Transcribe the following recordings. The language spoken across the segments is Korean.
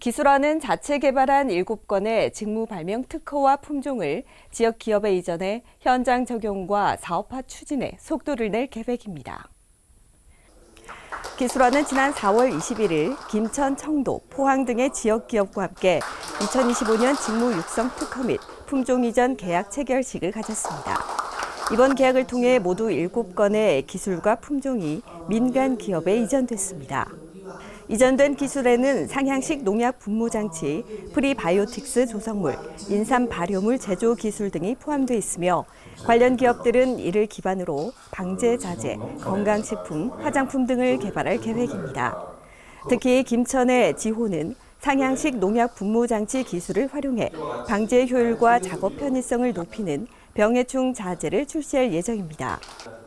기술원은 자체 개발한 7건의 직무 발명 특허와 품종을 지역 기업에 이전해 현장 적용과 사업화 추진에 속도를 낼 계획입니다. 기술원은 지난 4월 21일 김천, 청도, 포항 등의 지역 기업과 함께 2025년 직무 육성 특허 및 품종 이전 계약 체결식을 가졌습니다. 이번 계약을 통해 모두 7건의 기술과 품종이 민간 기업에 이전됐습니다. 이전된 기술에는 상향식 농약 분무 장치, 프리바이오틱스 조성물, 인삼 발효물 제조 기술 등이 포함되어 있으며 관련 기업들은 이를 기반으로 방제 자재, 건강식품, 화장품 등을 개발할 계획입니다. 특히 김천의 지호는 상향식 농약 분무 장치 기술을 활용해 방제 효율과 작업 편의성을 높이는 병해충 자재를 출시할 예정입니다.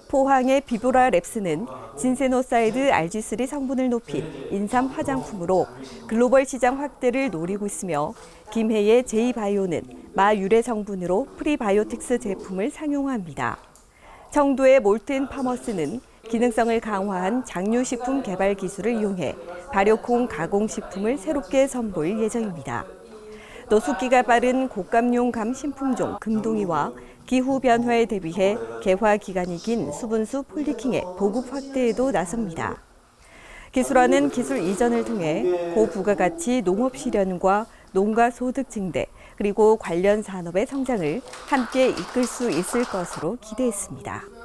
포항의 비보라 랩스는 진세노사이드 RG3 성분을 높인 인삼 화장품으로 글로벌 시장 확대를 노리고 있으며 김해의 제이바이오는 마 유래 성분으로 프리바이오틱스 제품을 상용화합니다. 청도의 몰튼 파머스는 기능성을 강화한 장류식품 개발 기술을 이용해 발효콩 가공식품을 새롭게 선보일 예정입니다. 또 숫기가 빠른 곶감용 감 신품종 금동이와 기후 변화에 대비해 개화 기간이 긴 수분수 폴리킹의 보급 확대에도 나섭니다. 기술화는 기술 이전을 통해 고부가가치 농업 실현과 농가 소득 증대 그리고 관련 산업의 성장을 함께 이끌 수 있을 것으로 기대했습니다.